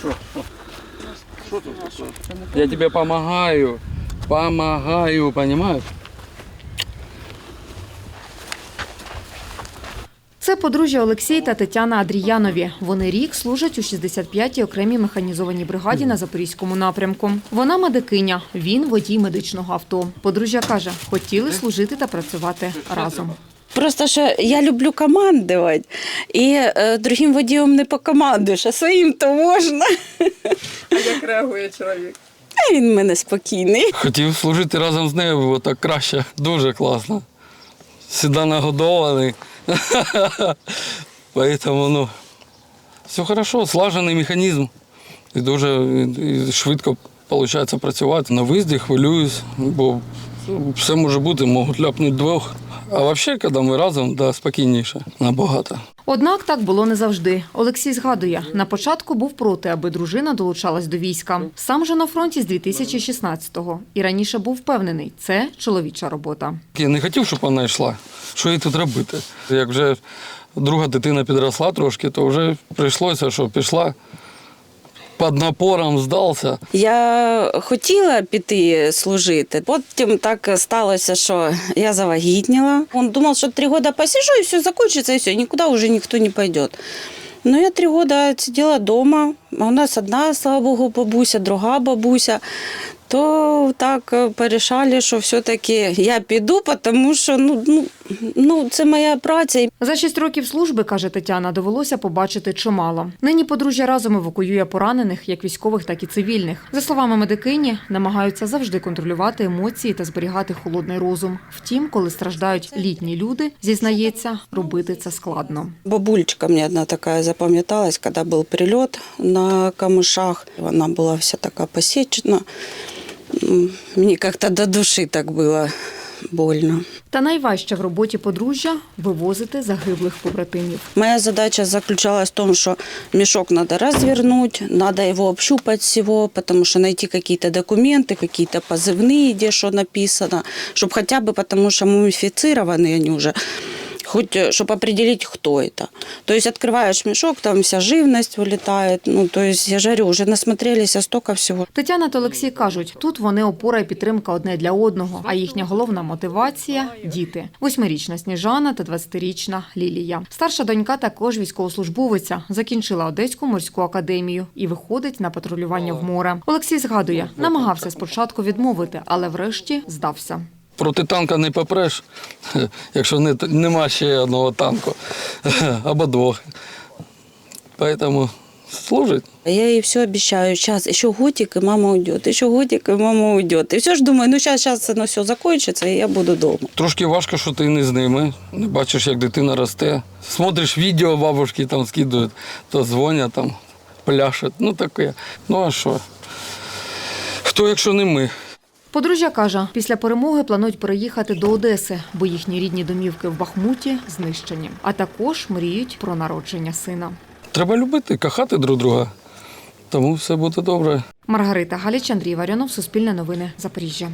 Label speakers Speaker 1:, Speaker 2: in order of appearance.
Speaker 1: Що? Що тут таке? Я тебе помогаю. Помогаю, понимаешь?
Speaker 2: Це подружжя Олексій та Тетяна Адріянові. Вони рік служать у 65-й окремій механізованій бригаді на Запорізькому напрямку. Вона медикиня, він водій медичного авто. Подружжя каже, хотіли служити та працювати разом.
Speaker 3: Просто що я люблю командувати, і е, другим водіям не покомандуєш, а своїм то можна.
Speaker 4: А як реагує чоловік?
Speaker 3: А він в мене спокійний.
Speaker 1: Хотів служити разом з нею, було так краще. Дуже класно. Всегда нагодований. Поэтому, ну, все хорошо, слажений механізм. І дуже і швидко виходить працювати. На виїзді хвилююсь, бо все може бути, можуть ляпнути двох. А взагалі, коли ми разом, да, спокійніше, набагато.
Speaker 2: Однак так було не завжди. Олексій згадує, на початку був проти, аби дружина долучалась до війська. Сам же на фронті з 2016-го. І раніше був впевнений, це чоловіча робота.
Speaker 1: Я не хотів, щоб вона йшла. Що їй тут робити? Як вже друга дитина підросла трошки, то вже прийшлося, що пішла під напором, здався.
Speaker 3: Я хотіла піти служити. Потім так сталося, що я завагітніла. Він думав, що три роки посижу, і все закінчиться, і все, нікуди вже ніхто не піде. Ну, я три роки сиділа вдома. У нас одна, слава Богу, бабуся, друга бабуся То так е, порішали, що все-таки я піду, тому що ну, ну, ну, це моя праця.
Speaker 2: За шість років служби, каже Тетяна, довелося побачити чимало. Нині подружжя разом евакуює поранених, як військових, так і цивільних. За словами медикині, намагаються завжди контролювати емоції та зберігати холодний розум. Втім, коли страждають літні люди, зізнається, робити це складно.
Speaker 3: Бабулечка мне одна такая запам'яталась, когда был прилет на камышах. Она была вся такая посечена. М, Мне как-то до души так было больно.
Speaker 2: Та найважче в роботі подружжя вивозити загиблих побратимів.
Speaker 3: Моя задача заключалась в том, что мешок надо развернуть, надо его общупать всего, потому что найти какие-то документы, какие-то позывные, где что написано, чтобы хотя бы, потому что мумифицированные они уже, хоть чтобы определить, кто это. То есть открываешь мешок, там вся живность вылетает. Ну, то есть, я же говорю, уже насмотрелись столько всего.
Speaker 2: Тетяна та Олексій кажуть, тут вони опора і підтримка одне для одного, а їхня головна мотивація діти. Восьмирічна Сніжана та 20-річна Лілія. Старша донька також військовослужбовиця, закінчила Одеську морську академію і виходить на патрулювання в море. Олексій згадує, намагався спочатку відмовити, але врешті здався.
Speaker 1: Проти танка не попреш, якщо не, нема ще одного танку або двох. Тому служить.
Speaker 3: Я ей все обещаю, сейчас еще годик, и мама уйдет, еще годик, и мама уйдет. И все ж думаю, ну сейчас, сейчас оно все закончится, и я буду дома.
Speaker 1: Трошки важко, що ти не з ними. Не бачиш, як дитина росте. Смотриш відео, бабушки там скидують, то дзвонять, там, пляшуть. Ну таке. Ну а що? Хто, якщо не ми?
Speaker 2: Подружжя каже, після перемоги планують переїхати до Одеси, бо їхні рідні домівки в Бахмуті знищені. А також мріють про народження сина.
Speaker 1: Треба любити, кохати друг друга. Тому все буде добре.
Speaker 2: Маргарита Галіч, Андрій Варіонов, Суспільне новини, Запоріжжя.